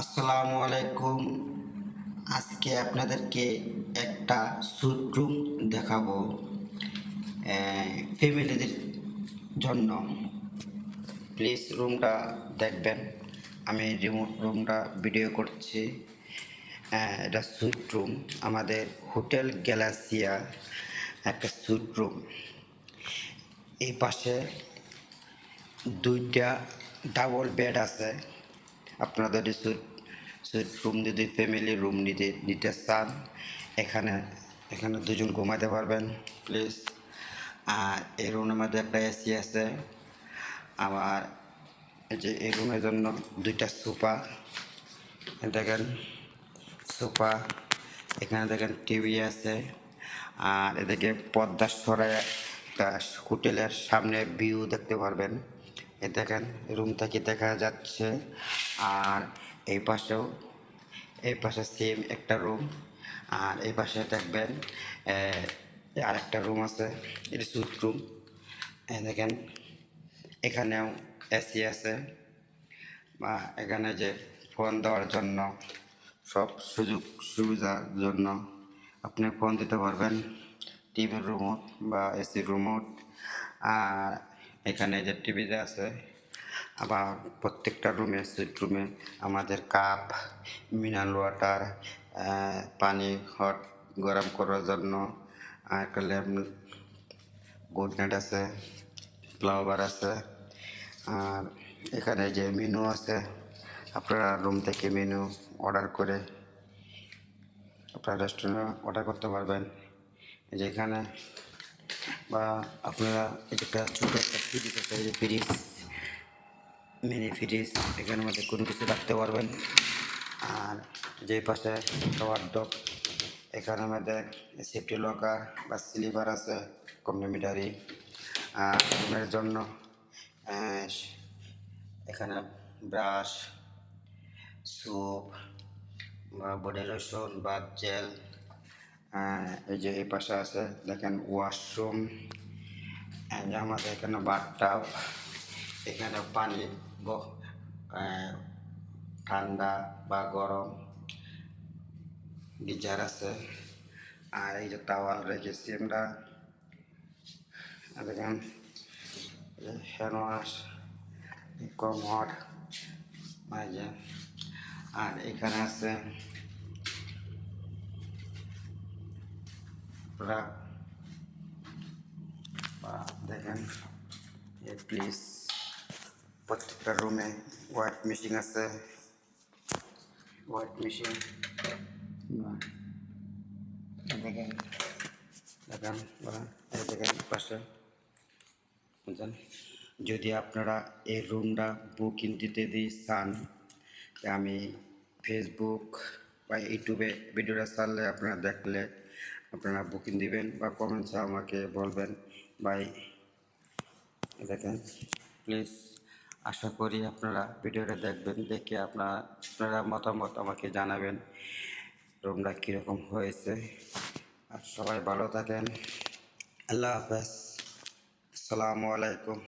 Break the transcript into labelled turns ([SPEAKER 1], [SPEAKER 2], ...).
[SPEAKER 1] আসসালামু আলাইকুম। আজকে আপনাদেরকে একটা সুট রুম দেখাবো ফ্যামিলিদের জন্য। প্লিজ রুমটা দেখবেন। আমি রিমোট রুমটা ভিডিও করছি। এটা সুইট রুম আমাদের হোটেল গ্যালাসিয়া একটা সুইট রুম এই পাশে দুইটা ডাবল বেড আছে। আপনাদের সুইট রুম যদি ফ্যামিলি রুম নিতে নিতে চান, এখানে এখানে দুজন ঘুমাতে পারবেন প্লিজ আর এই রুমের মধ্যে একটা এসি আছে। আবার যে এই রুমের জন্য দুইটা সোফা। দেখেন, সোফা। এখানে দেখেন টিভি আছে। আর এদিকে পদ্মার সরাই হোটেলের সামনে ভিউ দেখতে পারবেন। এ দেখেন রুম থেকে দেখা যাচ্ছে। আর এই পাশেও, এই পাশে সেম একটা রুম আর এই পাশে দেখবেন আর একটা রুম আছে এটা সুইট রুম দেখেন, এখানেও এসি আছে। বা এখানে যে ফোন দেওয়ার জন্য, সব সুযোগ সুবিধার জন্য আপনি ফোন দিতে পারবেন। টিভির রিমোট বা এসি রিমোট আর এখানে যে টিভিতে আছে, আবার প্রত্যেকটা রুমে সুইট রুমে আমাদের কাপ মিনারেল ওয়াটার পানি হট গরম করার জন্য, আর একটা ল্যাম্প গুড নাইট আছে ফ্লাওয়ার আছে, আর এখানে যে মেনু আছে, আপনারা রুম থেকে মেনু অর্ডার করে আপনারা রেস্টুরেন্টে অর্ডার করতে পারবেন। এই যে এখানে বা আপনারা এটা ছোটো একটা ফ্রিজ আছে যে ফ্রিজ মিনি ফ্রিজ এখানের মধ্যে কোনো কিছু রাখতে পারবেন। আর যে পাশে খাওয়ার ডক এখানের মধ্যে সেফটি লকার বা স্লিপার আছে কমপ্লিমেন্টারি আর রুমের জন্য এখানে ব্রাশ সুপ বা বডি লোশন বা জেল এই যে এই পাশে আছে, দেখেন ওয়াশরুম আমাদের এখানে বাথটাব এখানে পানি ঠান্ডা বা গরম, গিজার আছে, আর এই যে টাওয়াল রেখেছি আমরা দেখেন হ্যান্ড ওয়াশ কমর আর এখানে আছে আপনারা বা দেখেন প্লিজ প্রত্যেকটা রুমে হোয়াইট মেশিন আছে। হোয়াইট মেশিন দেখেন দেখেন, বা দেখেন পাশে। বুঝলেন যদি আপনারা এই রুমটা বুকিং দিতে দিই চান আমি ফেসবুক বা ইউটিউবে ভিডিওটা ছাড়লে আপনারা দেখলে আপনারা বুকিং দিবেন বা কমেন্টস আমাকে বলবেন। বাই দেখেন প্লিজ আশা করি আপনারা ভিডিওটা দেখবেন, দেখে আপনারা আপনারা মতামত আমাকে জানাবেন, রুমটা কীরকম হয়েছে। আর সবাই ভালো থাকেন। আল্লাহ হাফেজ। আসসালামু আলাইকুম।